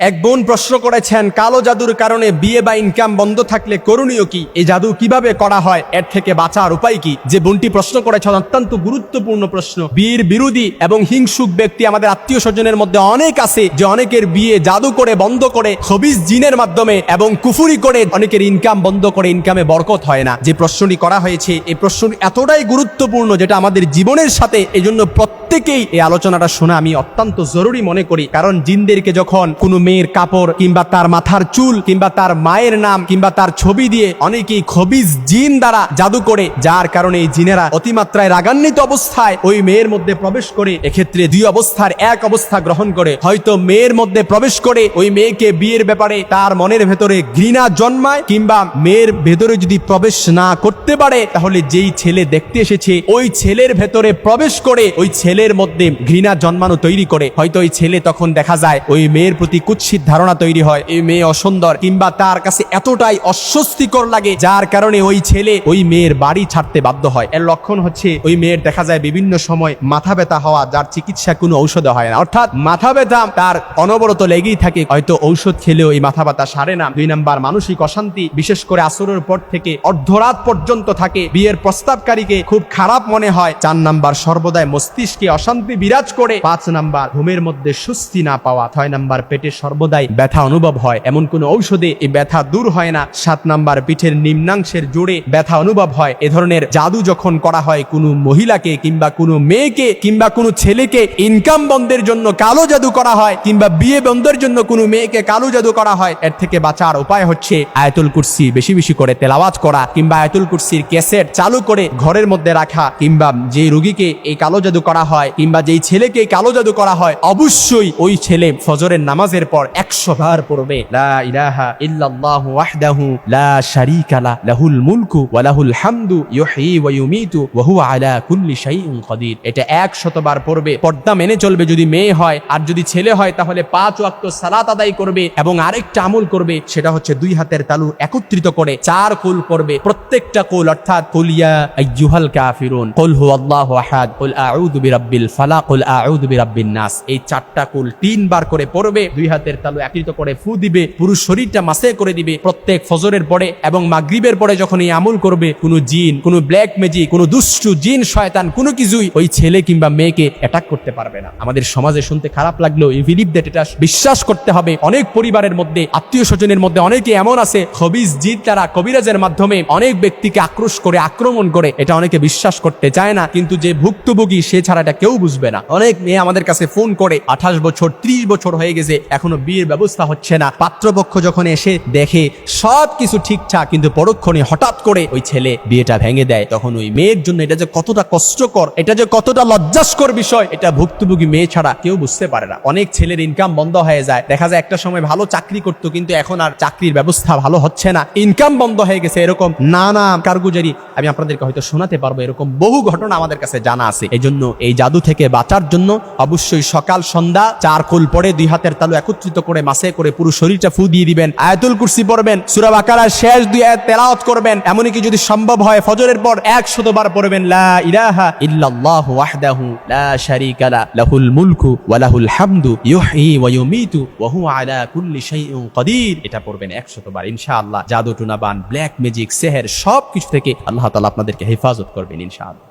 এক বোন প্রশ্ন করেছেন, কালো জাদুর কারণে বিয়ে বা ইনকাম বন্ধ থাকলে করণীয় কি? এই জাদু কীভাবে করা হয়? এর থেকে বাঁচার উপায় কি? যে বোনটি প্রশ্ন করেছেন অত্যন্ত গুরুত্বপূর্ণ প্রশ্ন। বিয়ের বিরোধী এবং হিংসুক ব্যক্তি আমাদের আত্মীয় স্বজনের মধ্যে অনেক আছে যে অনেকের বিয়ে জাদু করে বন্ধ করে খবিজ জিনের মাধ্যমে এবং কুফুরি করে অনেকের ইনকাম বন্ধ করে ইনকামে বরকত হয় না। যে প্রশ্নটি করা হয়েছে, এই প্রশ্নটি এতটাই গুরুত্বপূর্ণ যেটা আমাদের জীবনের সাথে এই জন্য প্রত্যেকেই এই আলোচনাটা শোনা আমি অত্যন্ত জরুরি মনে করি। কারণ জিনদেরকে যখন কোনো মেয়ের কাপড় কিংবা তার মাথার চুল কিংবা তার মায়ের নাম কিংবা তার ছবি দিয়ে অনেকেই খবিজ জিন দ্বারা জাদু করে, যার কারণে এই জিনেরা অতিমাত্রায় রাগান্বিত অবস্থায় ওই মেয়ের মধ্যে প্রবেশ করে। এক্ষেত্রে দুই অবস্থার এক অবস্থা গ্রহণ করে। হয়তো মেয়ের মধ্যে প্রবেশ করে ওই মেয়েকে বিয়ের ব্যাপারে তার মনের ভেতরে ঘৃণা জন্মায় কিংবা মেয়ের ভেতরে যদি প্রবেশ না করতে পারে, তাহলে যেই ছেলে দেখতে এসেছে, ওই ছেলের ভেতরে প্রবেশ করে ওই ছেলের মধ্যে ঘৃণা জন্মানো তৈরি করে। হয়তো ওই ছেলে তখন দেখা যায় ওই মেয়ের প্রতি কুৎসিত ধারণা তৈরি হয় এই মেয়ে অসুন্দর কিংবা তার কাছে এতটাই অস্বস্তিকর লাগে, যার কারণে ওই ছেলে ওই মেয়ের বাড়ি ছাড়তে বাধ্য হয়। এর লক্ষণ হচ্ছে, ওই মেয়ের দেখা যায় বিভিন্ন সময় মাথা ব্যথা হওয়া, যার চিকিৎসা কোনো ঔষধ হয় না। অর্থাৎ মাথা ব্যথা তার অনবরত লেগেই থাকে, হয়তো ঔষধ খেলেও এই মাথা ব্যথা সারে না। দুই নাম্বার, মানসিক অশান্তি, বিশেষ করে আসরের পর থেকে অর্ধরাত পর্যন্ত থাকে। বিয়ের প্রস্তাবকারীকে খুব খারাপ মনে হয়। চার নাম্বার, সর্বদাই মস্তিষ্কে অশান্তি বিরাজ করে। পাঁচ নাম্বার, ঘুমের মধ্যে সুস্থি না পাওয়া। ছয় নাম্বার পেটে সর্বদাই ব্যথা অনুভব হয়। এমন কোন ঔষধে এই ব্যথা দূর হয় না। সাত নাম্বার পিঠের নিম্নাংশের জোরে ব্যথা অনুভব হয়। এ ধরনের জাদু যখন করা হয় কোনো মহিলাকে কিংবা কোনো মেয়েকে কিংবা কোনো ছেলেকে, ইনকাম বন্ধের জন্য কালো জাদু করা হয় কিংবা বিয়ে বন্ধের জন্য কোনো মেয়েকে কালো জাদু করা হয়, এর থেকে বাঁচার উপায় হচ্ছে আয়তুল কুরসি বেশি বেশি করে তেলাওয়াত করা কিংবা আয়তুল কুরসির ক্যাসেট চালু করে ঘরের মধ্যে রাখা কিংবা যে রোগীকে এই কালো জাদু করা হয় কিংবা যেই ছেলেকে কালো জাদু করা হয়, অবশ্যই ওই ছেলে ফজরের নামাজের পর একশো বার পড়বে, লা ইলাহা ইল্লাল্লাহু ওয়াহদাহু লা শারীকা লা, লাহুল মুলকু ওয়া লাহুল হামদু ইউহয়ী ওয়া ইউমীতু ওয়া আলা কুল্লি শাইইন কাদির এটা 100 বার পড়বে, পর্দা চলবে যদি মেয়ে আর যদি ছেলে তাহলে পাঁচ ওয়াক্ত সালাত আদায় করবে এবং আরেকটা আমল করবে, সেটা হচ্ছে দুই হাতের তালু একত্রিত করে চার কুল করবে প্রত্যেকটা কুল, অর্থাৎ বিরাব্বিন নাস। এই চারটা কুল তিনবার করে পড়বে, দুই হাতের তালু একত্রিত করে ফু দিবে, পুরো শরীরটা মাসে করে দিবে, প্রত্যেক ফজরের পরে এবং মাগরিবের পরে যখন এই আমল করবে, কোনো জিন, কোনো ব্ল্যাক ম্যাজিক কোনো দুষ্টু জিন, শয়তান, কোনো কিছুই ওই ছেলে কিংবা মেয়েকে অ্যাটাক করতে পারবে না। আমাদের সমাজে শুনতে খারাপ লাগলেও এই বিলিভ দ্যাট এটা বিশ্বাস করতে হবে। অনেক পরিবারের মধ্যে, আত্মীয় স্বজনের মধ্যে অনেকে এমন আছে, খবিজ জিত তারা কবিরাজের মাধ্যমে অনেক ব্যক্তিকে আক্রোশ করে, আক্রমণ করে। এটা অনেকে বিশ্বাস করতে চায় না, কিন্তু যে ভুক্তভোগী, সে ছাড়া এটা কেউ বুঝবে না। অনেক মেয়ে আমাদের কাছে ফোন করে, আঠাশ বছর, ত্রিশ বছর হয়ে গেছে, এখনও বিয়ের ব্যবস্থা হচ্ছে না। পাত্রপক্ষ যখন এসে দেখে সব কিছু ঠিকঠাক, কিন্তু পরক্ষণে হঠাৎ করে ওই ছেলে বিয়েটা ভেঙে দেয়। তখন ওই মেয়ের জন্য এটা যে কতটা কষ্টকর, এটা যে কতটা লজ্জাস্কর বিষয়, এটা ভুক্তভোগী মেয়ে ছাড়া কেউ বুঝতে পারে না। অনেক ছেলের ইনকাম বন্ধ হয়ে যায়। দেখা যায় একটা সময় ভালো চাকরি করতো, কিন্তু এখন আর চাকরির ব্যবস্থা ভালো হচ্ছে না। ইনকাম বন্ধ হয়ে গেছে এরকম নানা কারগুজারি। আমি আপনাদেরকে হয়তো শোনাতে পারব, এরকম বহু ঘটনা আমাদের কাছে জানা আছে। এই জন্য এই জাদু থেকে বাঁচার জন্য অবশ্যই সকাল, সন্ধ্যা, চার কুল পরে দুই হাতের তালু একত্রিত করে, মাসে করে পুরো শরীরটা ফু দিয়ে দিবেন, আয়াতুল কুরসি পড়বেন, সুরা বাকারার শেষ দুই আয়াত তেলাওয়াত করবেন, এমনকি যদি সম্ভব হয় ফজরের পর একশত বার পড়বেন, লা ইলাহা ইল্লাল্লাহু ওয়াহদাহু লা শারীকা লা, লাহুল মুলকু ওয়া লাহুল হামদু ইউহয়ী ওয়া ইউমীতু ওয়া হুয়া আলা কুল্লি শাইইন কাদির এটা পড়বেন একশত বার, ইনশাআল্লাহ। জাদু, টুনাবান, ব্ল্যাক ম্যাজিক, সেহের সব কিছু থেকে আল্লাহ তাআলা আপনাদেরকে হেফাজত করবেন, ইনশাআল্লাহ।